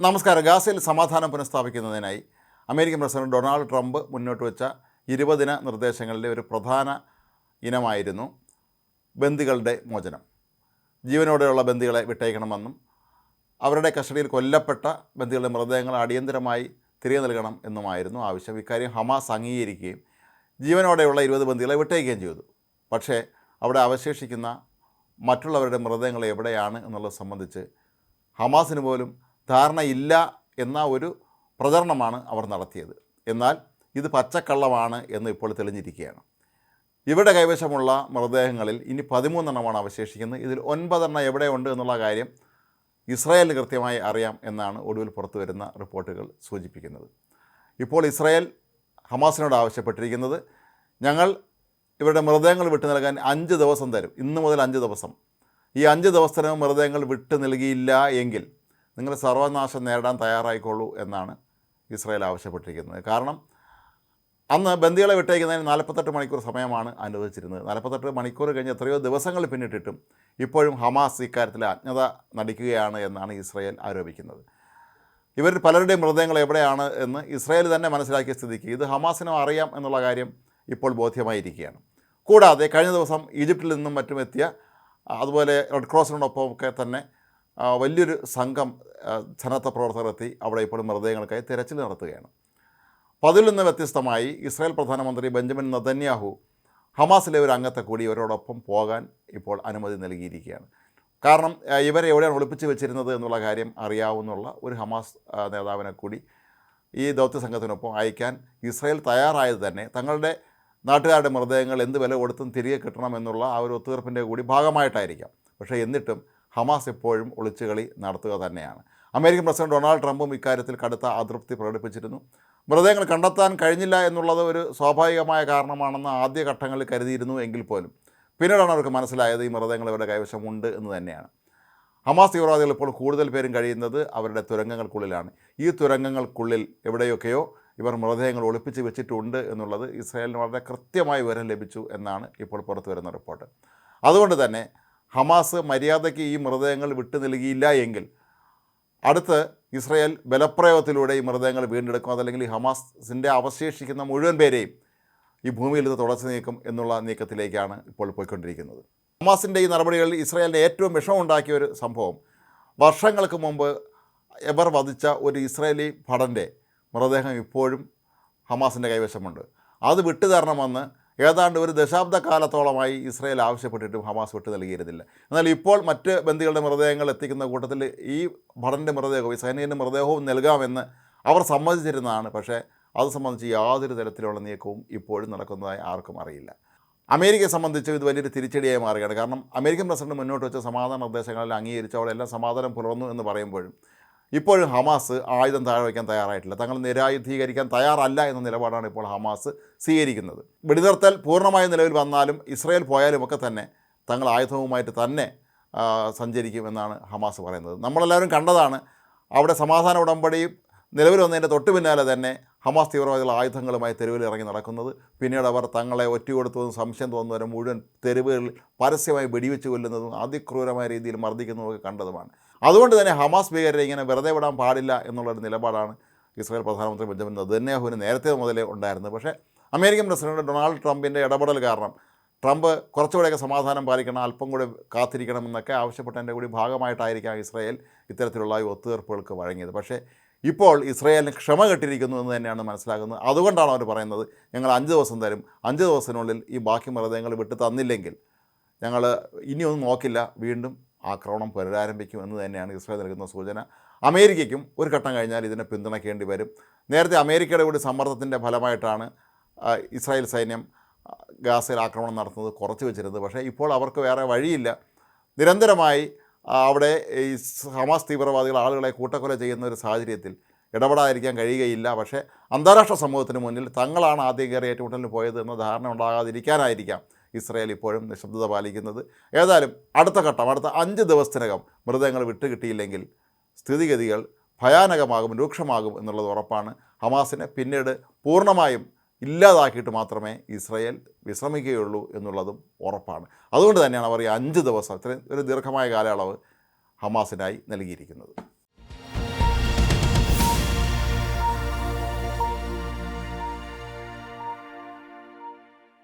നമസ്കാരം. ഗാസയിൽ സമാധാനം പുനഃസ്ഥാപിക്കുന്നതിനായി അമേരിക്കൻ പ്രസിഡന്റ് ഡൊണാൾഡ് ട്രംപ് മുന്നോട്ട് വെച്ച ഇരുപതിന നിർദ്ദേശങ്ങളിലെ ഒരു പ്രധാന ഇനമായിരുന്നു ബന്ദികളുടെ മോചനം. ജീവനോടെയുള്ള ബന്ദികളെ വിട്ടയക്കണമെന്നും അവരുടെ കസ്റ്റഡിയിൽ കൊല്ലപ്പെട്ട ബന്ദികളുടെ മൃതദേഹങ്ങൾ അടിയന്തരമായി തിരികെ നൽകണം എന്നുമായിരുന്നു ആവശ്യം. ഇക്കാര്യം ഹമാസ് അംഗീകരിക്കുകയും ജീവനോടെയുള്ള ഇരുപത് ബന്ദികളെ വിട്ടയക്കുകയും ചെയ്തു. പക്ഷേ അവിടെ അവശേഷിക്കുന്ന മറ്റുള്ളവരുടെ മൃതദേഹങ്ങൾ എവിടെയാണ് എന്നുള്ളത് സംബന്ധിച്ച് ഹമാസിന് പോലും ധാരണയില്ല എന്ന ഒരു പ്രചരണമാണ് അവർ നടത്തിയത്. എന്നാൽ ഇത് പച്ചക്കള്ളമാണ് എന്ന് ഇപ്പോൾ തെളിഞ്ഞിരിക്കുകയാണ്. ഇവിടെ കൈവശമുള്ള മൃതദേഹങ്ങളിൽ ഇനി പതിമൂന്നെണ്ണമാണ് അവശേഷിക്കുന്നത്. ഇതിൽ ഒൻപതെണ്ണം എവിടെയുണ്ട് എന്നുള്ള കാര്യം ഇസ്രായേലിന് കൃത്യമായി അറിയാം എന്നാണ് ഒടുവിൽ പുറത്തു വരുന്ന റിപ്പോർട്ടുകൾ സൂചിപ്പിക്കുന്നത്. ഇപ്പോൾ ഇസ്രായേൽ ഹമാസിനോട് ആവശ്യപ്പെട്ടിരിക്കുന്നത് ഞങ്ങൾ ഇവരുടെ മൃതദേഹങ്ങൾ വിട്ടു നൽകാൻ അഞ്ച് ദിവസം തരും. ഇന്ന് മുതൽ അഞ്ച് ദിവസം. ഈ അഞ്ച് ദിവസത്തിനകം മൃതദേഹങ്ങൾ വിട്ടു നൽകിയില്ല എങ്കിൽ നിങ്ങൾ സർവനാശം നേരിടാൻ തയ്യാറായിക്കോളൂ എന്നാണ് ഇസ്രായേൽ ആവശ്യപ്പെട്ടിരിക്കുന്നത്. കാരണം അന്ന് ബന്ദികളെ വിട്ടയക്കുന്നതിന് നാൽപ്പത്തെട്ട് മണിക്കൂർ സമയമാണ് അനുവദിച്ചിരുന്നത്. നാൽപ്പത്തെട്ട് മണിക്കൂർ കഴിഞ്ഞ് എത്രയോ ദിവസങ്ങൾ പിന്നിട്ടിട്ടും ഇപ്പോഴും ഹമാസ് ഇക്കാര്യത്തിൽ അജ്ഞത നടിക്കുകയാണ് എന്നാണ് ഇസ്രായേൽ ആരോപിക്കുന്നത്. ഇവർ പലരുടെയും മൃതദേഹങ്ങൾ എവിടെയാണ് എന്ന് ഇസ്രായേൽ തന്നെ മനസ്സിലാക്കിയ സ്ഥിതിക്ക് ഇത് ഹമാസിനും അറിയാം എന്നുള്ള കാര്യം ഇപ്പോൾ ബോധ്യമായിരിക്കുകയാണ്. കൂടാതെ കഴിഞ്ഞ ദിവസം ഈജിപ്തിൽ നിന്നും മറ്റും എത്തിയ അതുപോലെ റെഡ് ക്രോസിനോടൊപ്പം ഒക്കെ തന്നെ വലിയൊരു സംഘം സന്നദ്ധ പ്രവർത്തകർ എത്തി അവിടെ ഇപ്പോൾ മൃതദേഹങ്ങൾക്കായി തിരച്ചിൽ നടത്തുകയാണ്. അപ്പോൾ അതിൽ നിന്ന് വ്യത്യസ്തമായി ഇസ്രായേൽ പ്രധാനമന്ത്രി ബെഞ്ചമിൻ നതന്യാഹു ഹമാസിലെ ഒരു അംഗത്തെ കൂടി ഇവരോടൊപ്പം പോകാൻ ഇപ്പോൾ അനുമതി നൽകിയിരിക്കുകയാണ്. കാരണം ഇവരെ എവിടെയാണ് ഒളിപ്പിച്ച് വെച്ചിരുന്നത് എന്നുള്ള കാര്യം അറിയാവുന്നുള്ള ഒരു ഹമാസ് നേതാവിനെ കൂടി ഈ ദൗത്യ സംഘത്തിനൊപ്പം അയക്കാൻ ഇസ്രായേൽ തയ്യാറായത് തന്നെ തങ്ങളുടെ നാട്ടുകാരുടെ മൃതദേഹങ്ങൾ എന്ത് വില കൊടുത്തും തിരികെ കിട്ടണമെന്നുള്ള ആ ഒരു ഒത്തുതീർപ്പിന്റെ കൂടി ഭാഗമായിട്ടായിരിക്കാം. പക്ഷേ എന്നിട്ടും ഹമാസ് എപ്പോഴും ഒളിച്ചുകളി നടത്തുക തന്നെയാണ്. അമേരിക്കൻ പ്രസിഡന്റ് ഡൊണാൾഡ് ട്രംപും ഇക്കാര്യത്തിൽ കടുത്ത അതൃപ്തി പ്രകടിപ്പിച്ചിരുന്നു. മൃതദേഹങ്ങൾ കണ്ടെത്താൻ കഴിഞ്ഞില്ല എന്നുള്ളത് ഒരു സ്വാഭാവികമായ കാരണമാണെന്ന് ആദ്യഘട്ടങ്ങളിൽ കരുതിയിരുന്നു എങ്കിൽ പോലും. പിന്നീടാണ് അവർക്ക് മനസ്സിലായത് ഈ മൃതദേഹങ്ങൾ ഇവരുടെ കൈവശമുണ്ട് എന്ന് തന്നെയാണ്. ഹമാസ് തീവ്രവാദികൾ ഇപ്പോൾ കൂടുതൽ പേരും കഴിയുന്നത് അവരുടെ തുരങ്കങ്ങൾക്കുള്ളിലാണ്. ഈ തുരങ്കങ്ങൾക്കുള്ളിൽ എവിടെയൊക്കെയോ ഇവർ മൃതദേഹങ്ങൾ ഒളിപ്പിച്ച് വെച്ചിട്ടുണ്ട് എന്നുള്ളത് ഇസ്രായേലിന് വളരെ കൃത്യമായ വിവരം ലഭിച്ചു എന്നാണ് ഇപ്പോൾ പുറത്തു വരുന്ന റിപ്പോർട്ട്. അതുകൊണ്ട് തന്നെ ഹമാസ് മര്യാദയ്ക്ക് ഈ മൃതദേഹങ്ങൾ വിട്ടു നൽകിയില്ല എങ്കിൽ അടുത്ത് ഇസ്രയേൽ ബലപ്രയോഗത്തിലൂടെ ഈ മൃതദേഹങ്ങൾ വീണ്ടെടുക്കും. അതല്ലെങ്കിൽ ഈ ഹമാസിന്റെ അവശേഷിക്കുന്ന മുഴുവൻ പേരെയും ഈ ഭൂമിയിൽ നിന്ന് തുടച്ചു നീക്കും എന്നുള്ള നീക്കത്തിലേക്കാണ് ഇപ്പോൾ പോയിക്കൊണ്ടിരിക്കുന്നത്. ഹമാസിന്റെ ഈ നടപടികളിൽ ഇസ്രയേലിന്റെ ഏറ്റവും വിഷമമുണ്ടാക്കിയ ഒരു സംഭവം വർഷങ്ങൾക്ക് മുമ്പ് എവർ വധിച്ച ഒരു ഇസ്രയേലി ഭടന്റെ മൃതദേഹം ഇപ്പോഴും ഹമാസിന്റെ കൈവശമുണ്ട്. അത് വിട്ടു തരണമെന്ന് ഏതാണ്ട് ഒരു ദശാബ്ദ കാലത്തോളമായി ഇസ്രായേൽ ആവശ്യപ്പെട്ടിട്ടും ഹമാസ് വിട്ടു നൽകിയിരുന്നില്ല. എന്നാൽ ഇപ്പോൾ മറ്റ് ബന്ധികളുടെ മൃതദേഹങ്ങൾ എത്തിക്കുന്ന കൂട്ടത്തിൽ ഈ ഭടന്റെ മൃതദേഹവും ഈ സൈനികന്റെ മൃതദേഹവും നൽകാമെന്ന് അവർ സമ്മതിച്ചിരുന്നതാണ്. പക്ഷേ അത് സംബന്ധിച്ച് യാതൊരു തരത്തിലുള്ള നീക്കവും ഇപ്പോഴും നടക്കുന്നതായി ആർക്കും അറിയില്ല. അമേരിക്കയെ സംബന്ധിച്ച് ഇത് വലിയൊരു തിരിച്ചടിയായി മാറുകയാണ്. കാരണം അമേരിക്കൻ പ്രസിഡന്റ് മുന്നോട്ട് വെച്ച സമാധാന നിർദ്ദേശങ്ങളിൽ അംഗീകരിച്ച് അവിടെ എല്ലാം സമാധാനം പുലർന്നു എന്ന് പറയുമ്പോഴും ഇപ്പോഴും ഹമാസ് ആയുധം താഴെ വയ്ക്കാൻ തയ്യാറായിട്ടില്ല. തങ്ങൾ നിരായുധീകരിക്കാൻ തയ്യാറല്ല എന്ന നിലപാടാണ് ഇപ്പോൾ ഹമാസ് സ്വീകരിക്കുന്നത്. വെടിനിർത്തൽ പൂർണമായ നിലവിൽ വന്നാലും ഇസ്രയേൽ പോയാലും ഒക്കെ തന്നെ തങ്ങൾ ആയുധവുമായിട്ട് തന്നെ സഞ്ചരിക്കുമെന്നാണ് ഹമാസ് പറയുന്നത്. നമ്മളെല്ലാവരും കണ്ടതാണ്. അവിടെ സമാധാന ഉടമ്പടി നിലവിൽ വന്നതിന്റെ തൊട്ട് പിന്നാലെ തന്നെ ഹമാസ് തീവ്രവാദികൾ ആയുധങ്ങളുമായി തെരുവിൽ ഇറങ്ങി നടക്കുന്നത്. പിന്നീട് അവർ തങ്ങളെ ഒറ്റുകൊടുത്തതും സംശയം തോന്നുന്നവരും മുഴുവൻ തെരുവുകളിൽ പരസ്യമായി വെടിവെച്ച് കൊല്ലുന്നതും അതിക്രൂരമായ രീതിയിൽ മർദ്ദിക്കുന്നതൊക്കെ കണ്ടതുമാണ്. അതുകൊണ്ട് തന്നെ ഹമാസ് ഭീകരരെ ഇങ്ങനെ വെറുതെ വിടാൻ പാടില്ല എന്നുള്ളൊരു നിലപാടാണ് ഇസ്രായേൽ പ്രധാനമന്ത്രി ബെഞ്ചമിൻ നെതന്യാഹുവിന് നേരത്തെ മുതലേ ഉണ്ടായിരുന്നത്. പക്ഷേ അമേരിക്കൻ പ്രസിഡന്റ് ഡൊണാൾഡ് ട്രംപിന്റെ ഇടപെടൽ കാരണം ട്രംപ് കുറച്ചുകൂടെയൊക്കെ സമാധാനം പാലിക്കണം അല്പം കൂടെ കാത്തിരിക്കണം എന്നൊക്കെ ആവശ്യപ്പെട്ടതിന്റെ കൂടി ഭാഗമായിട്ടായിരിക്കാം ഇസ്രായേൽ ഇത്തരത്തിലുള്ള ഈ ഒത്തുതീർപ്പുകൾക്ക് വഴങ്ങിയത്. പക്ഷേ ഇപ്പോൾ ഇസ്രായേലിന് ക്ഷമ കെട്ടിയിരിക്കുന്നു എന്ന് തന്നെയാണ് മനസ്സിലാക്കുന്നത് അതുകൊണ്ടാണ് അവർ പറയുന്നത് ഞങ്ങൾ അഞ്ച് ദിവസം തരും. അഞ്ച് ദിവസത്തിനുള്ളിൽ ഈ ബാക്കി മൃതദേഹങ്ങൾ വിട്ടു തന്നില്ലെങ്കിൽ ഞങ്ങൾ ഇനിയൊന്നും നോക്കില്ല. വീണ്ടും ആക്രമണം പുനരാരംഭിക്കും എന്ന് തന്നെയാണ് ഇസ്രായേൽ നൽകുന്ന സൂചന. അമേരിക്കയ്ക്കും ഒരു ഘട്ടം കഴിഞ്ഞാൽ ഇതിനെ പിന്തുണയ്ക്കേണ്ടി വരും. നേരത്തെ അമേരിക്കയുടെ കൂടി സമ്മർദ്ദത്തിന്റെ ഫലമായിട്ടാണ് ഇസ്രായേൽ സൈന്യം ഗാസയിൽ ആക്രമണം നടത്തുന്നത് കുറച്ച് വെച്ചിരുന്നത്. പക്ഷേ ഇപ്പോൾ അവർക്ക് വേറെ വഴിയില്ല. നിരന്തരമായി അവിടെ ഈ ഹമാസ് തീവ്രവാദികൾ ആളുകളെ കൂട്ടക്കൊല ചെയ്യുന്ന ഒരു സാഹചര്യത്തിൽ ഇടപെടാതിരിക്കാൻ കഴിയുകയില്ല. പക്ഷേ അന്താരാഷ്ട്ര സമൂഹത്തിന് മുന്നിൽ തങ്ങളാണ് ആദ്യം കയറി ഏറ്റുമുട്ടലിന് പോയത് എന്ന ധാരണ ഉണ്ടാകാതിരിക്കാനായിരിക്കാം ഇസ്രയേൽ ഇപ്പോഴും നിശബ്ദത പാലിക്കുന്നത്. ഏതായാലും അടുത്ത ഘട്ടം അടുത്ത അഞ്ച് ദിവസത്തിനകം മൃതദേഹങ്ങൾ വിട്ടുകിട്ടിയില്ലെങ്കിൽ സ്ഥിതിഗതികൾ ഭയാനകമാകും രൂക്ഷമാകും എന്നുള്ളത് ഉറപ്പാണ്. ഹമാസിനെ പിന്നീട് പൂർണമായും ഇല്ലാതാക്കിയിട്ട് മാത്രമേ ഇസ്രയേൽ വിശ്രമിക്കുകയുള്ളൂ എന്നുള്ളതും ഉറപ്പാണ്. അതുകൊണ്ട് തന്നെയാണ് അവർ ഈ അഞ്ച് ദിവസം ഇത്രയും ഒരു ദീർഘമായ കാലയളവ് ഹമാസിനായി നൽകിയിരിക്കുന്നത്.